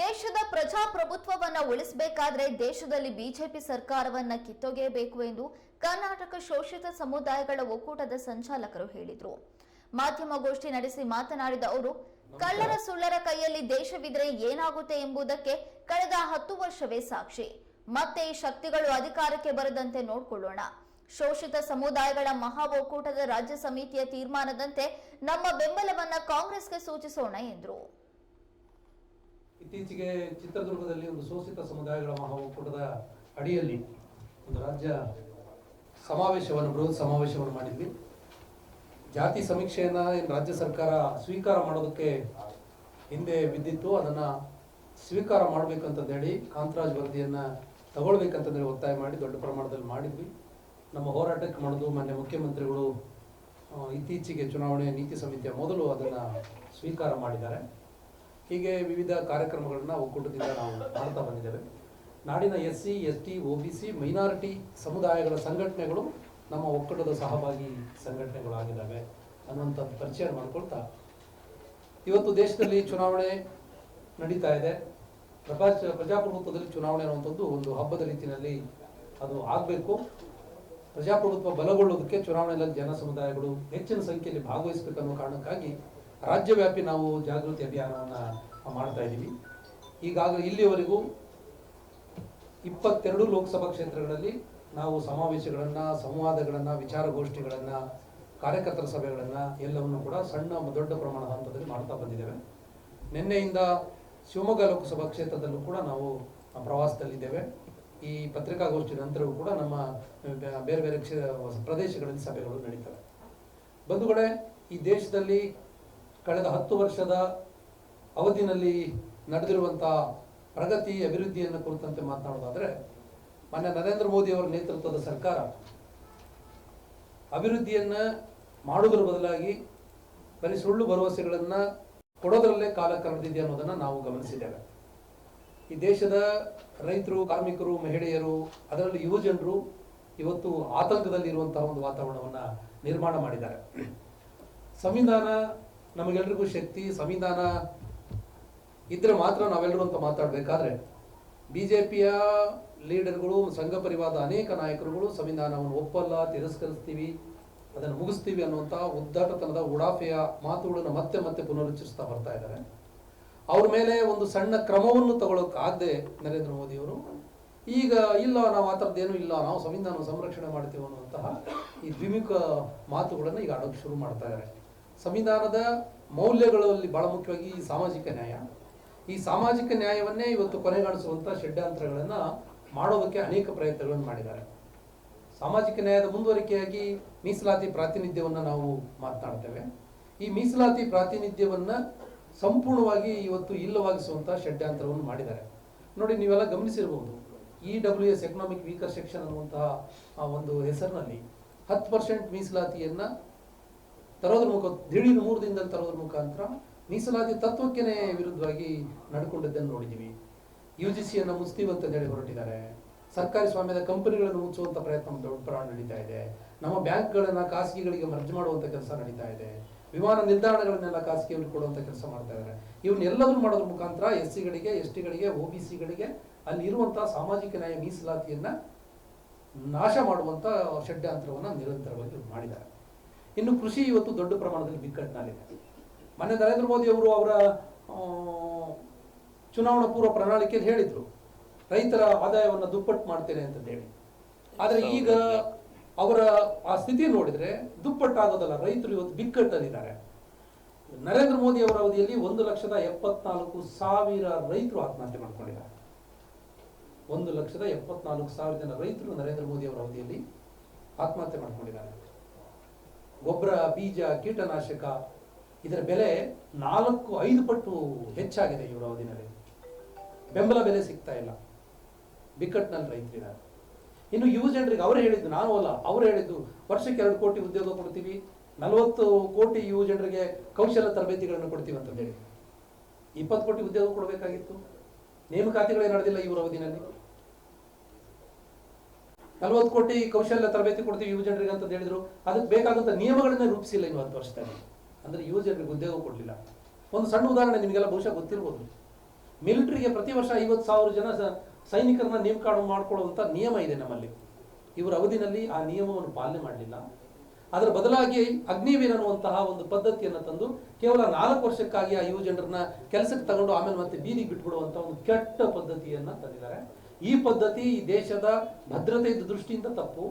ದೇಶದ ಪ್ರಜಾಪ್ರಭುತ್ವವನ್ನ ಉಳಿಸಬೇಕಾದ್ರೆ ದೇಶದಲ್ಲಿ ಬಿಜೆಪಿ ಸರ್ಕಾರವನ್ನ ಕಿತ್ತೊಗೆಯಬೇಕು ಎಂದು ಕರ್ನಾಟಕ ಶೋಷಿತ ಸಮುದಾಯಗಳ ಒಕ್ಕೂಟದ ಸಂಚಾಲಕರು ಹೇಳಿದರು. ಮಾಧ್ಯಮಗೋಷ್ಠಿ ನಡೆಸಿ ಮಾತನಾಡಿದ ಅವರು, ಕಳ್ಳರ ಸುಳ್ಳರ ಕೈಯಲ್ಲಿ ದೇಶವಿದ್ರೆ ಏನಾಗುತ್ತೆ ಎಂಬುದಕ್ಕೆ ಕಳೆದ ಹತ್ತು ವರ್ಷವೇ ಸಾಕ್ಷಿ. ಮತ್ತೆ ಈ ಶಕ್ತಿಗಳು ಅಧಿಕಾರಕ್ಕೆ ಬರದಂತೆ ನೋಡಿಕೊಳ್ಳೋಣ. ಶೋಷಿತ ಸಮುದಾಯಗಳ ಮಹಾ ಒಕ್ಕೂಟದ ರಾಜ್ಯ ಸಮಿತಿಯ ತೀರ್ಮಾನದಂತೆ ನಮ್ಮ ಬೆಂಬಲವನ್ನ ಕಾಂಗ್ರೆಸ್ಗೆ ಸೂಚಿಸೋಣ ಎಂದರು. ಇತ್ತೀಚೆಗೆ ಚಿತ್ರದುರ್ಗದಲ್ಲಿ ಒಂದು ಶೋಷಿತ ಸಮುದಾಯಗಳ ಮಹಾ ಒಕ್ಕೂಟದ ಅಡಿಯಲ್ಲಿ ಒಂದು ರಾಜ್ಯ ಸಮಾವೇಶವನ್ನು, ಬೃಹತ್ ಸಮಾವೇಶವನ್ನು ಮಾಡಿದ್ವಿ. ಜಾತಿ ಸಮೀಕ್ಷೆಯನ್ನು ರಾಜ್ಯ ಸರ್ಕಾರ ಸ್ವೀಕಾರ ಮಾಡೋದಕ್ಕೆ ಹಿಂದೆ ಬಿದ್ದಿತ್ತು. ಅದನ್ನು ಸ್ವೀಕಾರ ಮಾಡಬೇಕಂತಂದೇಳಿ ಕಾಂತರಾಜ್ ವರದಿಯನ್ನು ತಗೊಳ್ಬೇಕಂತಂದೇಳಿ ಒತ್ತಾಯ ಮಾಡಿ ದೊಡ್ಡ ಪ್ರಮಾಣದಲ್ಲಿ ಮಾಡಿದ್ವಿ. ನಮ್ಮ ಹೋರಾಟಕ್ಕೆ ಮಾಡೋದು ಮಾನ್ಯ ಮುಖ್ಯಮಂತ್ರಿಗಳು ಇತ್ತೀಚೆಗೆ ಚುನಾವಣೆ ನೀತಿ ಸಮಿತಿಯ ಮೊದಲು ಅದನ್ನು ಸ್ವೀಕಾರ ಮಾಡಿದ್ದಾರೆ. ಹೀಗೆ ವಿವಿಧ ಕಾರ್ಯಕ್ರಮಗಳನ್ನ ಒಕ್ಕೂಟದಿಂದ ನಾವು ಮಾಡ್ತಾ ಬಂದಿದ್ದೇವೆ. ನಾಡಿನ S C, S T O B C, minority ಸಮುದಾಯಗಳ ಸಂಘಟನೆಗಳು ನಮ್ಮ ಒಕ್ಕೂಟದ ಸಹಭಾಗಿ ಸಂಘಟನೆಗಳಾಗಿದ್ದಾವೆ ಅನ್ನುವಂಥ ಪರಿಚಯ ಮಾಡಿಕೊಳ್ತಾ ಇವತ್ತು ದೇಶದಲ್ಲಿ ಚುನಾವಣೆ ನಡೀತಾ ಇದೆ. ಪ್ರಪಂಚ ಪ್ರಜಾಪ್ರಭುತ್ವದಲ್ಲಿ ಚುನಾವಣೆ ಅನ್ನುವಂಥದ್ದು ಒಂದು ಹಬ್ಬದ ರೀತಿಯಲ್ಲಿ ಅದು ಆಗಬೇಕು. ಪ್ರಜಾಪ್ರಭುತ್ವ ಬಲಗೊಳ್ಳೋದಕ್ಕೆ ಚುನಾವಣೆಯಲ್ಲಿ ಜನ ಸಮುದಾಯಗಳು ಹೆಚ್ಚಿನ ಸಂಖ್ಯೆಯಲ್ಲಿ ಭಾಗವಹಿಸಬೇಕನ್ನೋ ಕಾರಣಕ್ಕಾಗಿ ರಾಜ್ಯವ್ಯಾಪಿ ನಾವು ಜಾಗೃತಿ ಅಭಿಯಾನವನ್ನು ಮಾಡ್ತಾ ಇದ್ದೀವಿ. ಈಗಾಗಲೇ ಇಲ್ಲಿಯವರೆಗೂ ಇಪ್ಪತ್ತೆರಡು ಲೋಕಸಭಾ ಕ್ಷೇತ್ರಗಳಲ್ಲಿ ನಾವು ಸಮಾವೇಶಗಳನ್ನು, ಸಂವಾದಗಳನ್ನು, ವಿಚಾರಗೋಷ್ಠಿಗಳನ್ನು, ಕಾರ್ಯಕರ್ತರ ಸಭೆಗಳನ್ನು ಎಲ್ಲವನ್ನು ಕೂಡ ಸಣ್ಣ ದೊಡ್ಡ ಪ್ರಮಾಣದ ಹಂತದಲ್ಲಿ ಮಾಡ್ತಾ ಬಂದಿದ್ದೇವೆ. ನಿನ್ನೆಯಿಂದ ಶಿವಮೊಗ್ಗ ಲೋಕಸಭಾ ಕ್ಷೇತ್ರದಲ್ಲೂ ಕೂಡ ನಾವು ಪ್ರವಾಸದಲ್ಲಿದ್ದೇವೆ. ಈ ಪತ್ರಿಕಾಗೋಷ್ಠಿ ನಂತರವೂ ಕೂಡ ನಮ್ಮ ಬೇರೆ ಬೇರೆ ಕ್ಷೇ, ಪ್ರದೇಶಗಳಲ್ಲಿ ಸಭೆಗಳು ನಡೀತವೆ. ಬಂಧುಗಳೇ, ಈ ದೇಶದಲ್ಲಿ ಕಳೆದ ಹತ್ತು ವರ್ಷದ ಅವಧಿನಲ್ಲಿ ನಡೆದಿರುವಂಥ ಪ್ರಗತಿ ಅಭಿವೃದ್ಧಿಯನ್ನು ಕುರಿತಂತೆ ಮಾತನಾಡೋದಾದರೆ ಮಾನ್ಯ ನರೇಂದ್ರ ಮೋದಿ ಅವರ ನೇತೃತ್ವದ ಸರ್ಕಾರ ಅಭಿವೃದ್ಧಿಯನ್ನ ಮಾಡುವುದರ ಬದಲಾಗಿ ಬರೀ ಸುಳ್ಳು ಭರವಸೆಗಳನ್ನು ಕೊಡೋದರಲ್ಲೇ ಕಾಲ ಕಳೆದಿದೆ ಅನ್ನೋದನ್ನ ನಾವು ಗಮನಿಸಿದ್ದೇವೆ. ಈ ದೇಶದ ರೈತರು, ಕಾರ್ಮಿಕರು, ಮಹಿಳೆಯರು, ಅದರಲ್ಲಿ ಯುವ ಜನರು ಇವತ್ತು ಆತಂಕದಲ್ಲಿ ಇರುವಂತಹ ಒಂದು ವಾತಾವರಣವನ್ನ ನಿರ್ಮಾಣ ಮಾಡಿದ್ದಾರೆ. ಸಂವಿಧಾನ ನಮಗೆಲ್ರಿಗೂ ಶಕ್ತಿ, ಸಂವಿಧಾನ ಇದ್ರೆ ಮಾತ್ರ ನಾವೆಲ್ಲರೂ ಅಂತ ಮಾತಾಡಬೇಕಾದ್ರೆ ಪಿಯ ಲೀಡರ್ಗಳು, ಸಂಘ ಪರಿವಾರದ ಅನೇಕ ನಾಯಕರುಗಳು ಸಂವಿಧಾನವನ್ನು ಒಪ್ಪಲ್ಲ, ತಿರಸ್ಕರಿಸ್ತೀವಿ, ಅದನ್ನು ಮುಗಿಸ್ತೀವಿ ಅನ್ನುವಂಥ ಉದ್ದಾಟತನದ ಉಡಾಫೆಯ ಮಾತುಗಳನ್ನು ಮತ್ತೆ ಮತ್ತೆ ಪುನರುಚ್ಚರಿಸ್ತಾ ಬರ್ತಾ ಇದ್ದಾರೆ. ಅವ್ರ ಮೇಲೆ ಒಂದು ಸಣ್ಣ ಕ್ರಮವನ್ನು ತಗೊಳ್ಳೋಕ್ಕಾಗದೆ ನರೇಂದ್ರ ಮೋದಿಯವರು, ಈಗ ಇಲ್ಲ, ನಾವು ಆ ಥರದ್ದೇನು ಇಲ್ಲ, ನಾವು ಸಂವಿಧಾನ ಸಂರಕ್ಷಣೆ ಮಾಡ್ತೀವಿ ಅನ್ನುವಂತಹ ಈ ದ್ವಿಮುಖ ಮಾತುಗಳನ್ನು ಈಗ ಆಡೋಕೆ ಶುರು ಮಾಡ್ತಾ ಇದ್ದಾರೆ. ಸಂವಿಧಾನದ ಮೌಲ್ಯಗಳಲ್ಲಿ ಬಹಳ ಮುಖ್ಯವಾಗಿ ಈ ಸಾಮಾಜಿಕ ನ್ಯಾಯ. ಈ ಸಾಮಾಜಿಕ ನ್ಯಾಯವನ್ನೇ ಇವತ್ತು ಕೊನೆಗಾಣಿಸುವಂಥ ಷಡ್ಯಂತ್ರಗಳನ್ನು ಮಾಡೋದಕ್ಕೆ ಅನೇಕ ಪ್ರಯತ್ನಗಳನ್ನು ಮಾಡಿದ್ದಾರೆ. ಸಾಮಾಜಿಕ ನ್ಯಾಯದ ಮುಂದುವರಿಕೆಯಾಗಿ ಮೀಸಲಾತಿ ಪ್ರಾತಿನಿಧ್ಯವನ್ನು ನಾವು ಮಾತನಾಡ್ತೇವೆ. ಈ ಮೀಸಲಾತಿ ಪ್ರಾತಿನಿಧ್ಯವನ್ನ ಸಂಪೂರ್ಣವಾಗಿ ಇವತ್ತು ಇಲ್ಲವಾಗಿಸುವಂಥ ಷಡ್ಯಂತ್ರವನ್ನು ಮಾಡಿದ್ದಾರೆ. ನೋಡಿ, ನೀವೆಲ್ಲ ಗಮನಿಸಿರಬಹುದು E W S economic weaker section ಅನ್ನುವಂತಹ ಒಂದು ಹೆಸರಿನಲ್ಲಿ ಹತ್ತು ಪರ್ಸೆಂಟ್ ಮೀಸಲಾತಿಯನ್ನ ತರೋದ್ರ ಮುಖ, ದಿಢೀರ್ ಮೂರು ದಿನದಲ್ಲಿ ತರೋದ್ರ ಮುಖಾಂತರ ಮೀಸಲಾತಿ ತತ್ವಕ್ಕೇನೆ ವಿರುದ್ಧವಾಗಿ ನಡ್ಕೊಂಡಿದ್ದನ್ನು ನೋಡಿದ್ದೀವಿ. ಯು ಜಿ ಸಿಯನ್ನು ಮುಚ್ತೀವಿ ಅಂತ ಹೇಳಿ ಹೊರಟಿದ್ದಾರೆ. ಸರ್ಕಾರಿ ಸ್ವಾಮ್ಯದ ಕಂಪನಿಗಳನ್ನು ಮುಚ್ಚುವಂಥ ಪ್ರಯತ್ನ ದೊಡ್ಡ ಪ್ರಮಾಣ ನಡೀತಾ ಇದೆ. ನಮ್ಮ ಬ್ಯಾಂಕ್ಗಳನ್ನು ಖಾಸಗಿಗಳಿಗೆ ಮರ್ಜ್ ಮಾಡುವಂತ ಕೆಲಸ ನಡೀತಾ ಇದೆ. ವಿಮಾನ ನಿಲ್ದಾಣಗಳನ್ನೆಲ್ಲ ಖಾಸಗಿಯವರು ಕೊಡುವಂತ ಕೆಲಸ ಮಾಡ್ತಾ ಇದ್ದಾರೆ. ಇವನ್ನೆಲ್ಲದನ್ನು ಮಾಡೋದ್ರ ಮುಖಾಂತರ ಎಸ್ ಸಿಗಳಿಗೆ ಎಸ್ ಟಿಗಳಿಗೆ ಒ ಬಿ ಸಿಗಳಿಗೆ ಅಲ್ಲಿರುವಂಥ ಸಾಮಾಜಿಕ ನ್ಯಾಯ ಮೀಸಲಾತಿಯನ್ನ ನಾಶ ಮಾಡುವಂತ ಷಡ್ಯಂತ್ರವನ್ನು ನಿರಂತರವಾಗಿ ಮಾಡಿದ್ದಾರೆ. ಇನ್ನು ಕೃಷಿ ಇವತ್ತು ದೊಡ್ಡ ಪ್ರಮಾಣದಲ್ಲಿ ಬಿಕ್ಕಟ್ಟಿನಲ್ಲಿದೆ. ಮೊನ್ನೆ ನರೇಂದ್ರ ಮೋದಿ ಅವರು ಅವರ ಚುನಾವಣಾ ಪೂರ್ವ ಪ್ರಣಾಳಿಕೆಯಲ್ಲಿ ಹೇಳಿದ್ರು ರೈತರ ಆದಾಯವನ್ನು ದುಪ್ಪಟ್ಟು ಮಾಡ್ತೇನೆ ಅಂತ ಹೇಳಿ. ಆದರೆ ಈಗ ಅವರ ಆ ಸ್ಥಿತಿ ನೋಡಿದ್ರೆ ದುಪ್ಪಟ್ಟಾಗೋದಲ್ಲ ರೈತರು ಇವತ್ತು ಬಿಕ್ಕಟ್ಟಲ್ಲಿದ್ದಾರೆ ನರೇಂದ್ರ ಮೋದಿ ಅವರ ಅವಧಿಯಲ್ಲಿ ಒಂದು ಲಕ್ಷದ ಎಪ್ಪತ್ನಾಲ್ಕು ಸಾವಿರ ರೈತರು ಆತ್ಮಹತ್ಯೆ ಮಾಡ್ಕೊಂಡಿದ್ದಾರೆ. ಒಂದು ಲಕ್ಷದ ಎಪ್ಪತ್ನಾಲ್ಕು ಸಾವಿರ ಜನ ರೈತರು ನರೇಂದ್ರ ಮೋದಿ ಅವರ ಅವಧಿಯಲ್ಲಿ ಆತ್ಮಹತ್ಯೆ ಮಾಡ್ಕೊಂಡಿದ್ದಾರೆ. ಗೊಬ್ಬರ, ಬೀಜ, ಕೀಟನಾಶಕ, ಇದರ ಬೆಲೆ ನಾಲ್ಕು, ಐದು ಪಟ್ಟು ಹೆಚ್ಚಾಗಿದೆ ಇವರ ಅವಧಿನಲ್ಲಿ. ಬೆಂಬಲ ಬೆಲೆ ಸಿಗ್ತಾ ಇಲ್ಲ. ಬಿಕ್ಕಟ್ಟಿನಲ್ಲಿ ರೈತರಿದ್ದಾರೆ. ಇನ್ನು ಯುವ ಜನರಿಗೆ ಅವರು ಹೇಳಿದ್ದು, ನಾನು ಅಲ್ಲ, ಅವರು ಹೇಳಿದ್ದು, ವರ್ಷಕ್ಕೆ ಎರಡು ಕೋಟಿ ಉದ್ಯೋಗ ಕೊಡ್ತೀವಿ, ನಲವತ್ತು ಕೋಟಿ ಯುವ ಜನರಿಗೆ ಕೌಶಲ್ಯ ತರಬೇತಿಗಳನ್ನು ಕೊಡ್ತೀವಿ ಅಂತ ಹೇಳಿ. ಇಪ್ಪತ್ತು ಕೋಟಿ ಉದ್ಯೋಗ ಕೊಡಬೇಕಾಗಿತ್ತು. ನೇಮಕಾತಿಗಳೇ ನಡೆದಿಲ್ಲ ಇವರ ಅವಧಿನಲ್ಲಿ ನಲವತ್ತು ಕೋಟಿ ಕೌಶಲ್ಯ ತರಬೇತಿ ಕೊಡ್ತೀವಿ ಯುವ ಜನರಿಗೆ ಅಂತ ಹೇಳಿದ್ರು. ಅದಕ್ಕೆ ಬೇಕಾದಂತ ನಿಯಮಗಳನ್ನ ರೂಪಿಸಿಲ್ಲ ಇನ್ನು ಹತ್ತು ವರ್ಷದಲ್ಲಿ ಅಂದ್ರೆ ಯುವ ಜನರಿಗೆ ಉದ್ಯೋಗ ಕೊಡಲಿಲ್ಲ. ಒಂದು ಸಣ್ಣ ಉದಾಹರಣೆ ನಿಮಗೆಲ್ಲ ಬಹುಶಃ ಗೊತ್ತಿರ್ಬೋದು. ಮಿಲಿಟರಿಗೆ ಪ್ರತಿ ವರ್ಷ ಐವತ್ತು ಸಾವಿರ ಜನ ಸೈನಿಕರನ್ನ ನೇಮಕ ಮಾಡ್ಕೊಳ್ಳುವಂತ ನಿಯಮ ಇದೆ ನಮ್ಮಲ್ಲಿ. ಇವರ ಅವಧಿನಲ್ಲಿ ಆ ನಿಯಮವನ್ನು ಪಾಲನೆ ಮಾಡಲಿಲ್ಲ. ಅದರ ಬದಲಾಗಿ ಅಗ್ನಿವೀರ್ ಅನ್ನುವಂತಹ ಒಂದು ಪದ್ಧತಿಯನ್ನು ತಂದು ಕೇವಲ ನಾಲ್ಕು ವರ್ಷಕ್ಕಾಗಿ ಆ ಯುವ ಜನರನ್ನ ಕೆಲಸಕ್ಕೆ ತಗೊಂಡು ಆಮೇಲೆ ಮತ್ತೆ ಬೀದಿಗೆ ಬಿಟ್ಬಿಡುವಂತಹ ಒಂದು ಕೆಟ್ಟ ಪದ್ಧತಿಯನ್ನ ತಂದಿದ್ದಾರೆ. ಈ ಪದ್ಧತಿ ಈ ದೇಶದ ಭದ್ರತೆಯ ದೃಷ್ಟಿಯಿಂದ ತಪ್ಪು.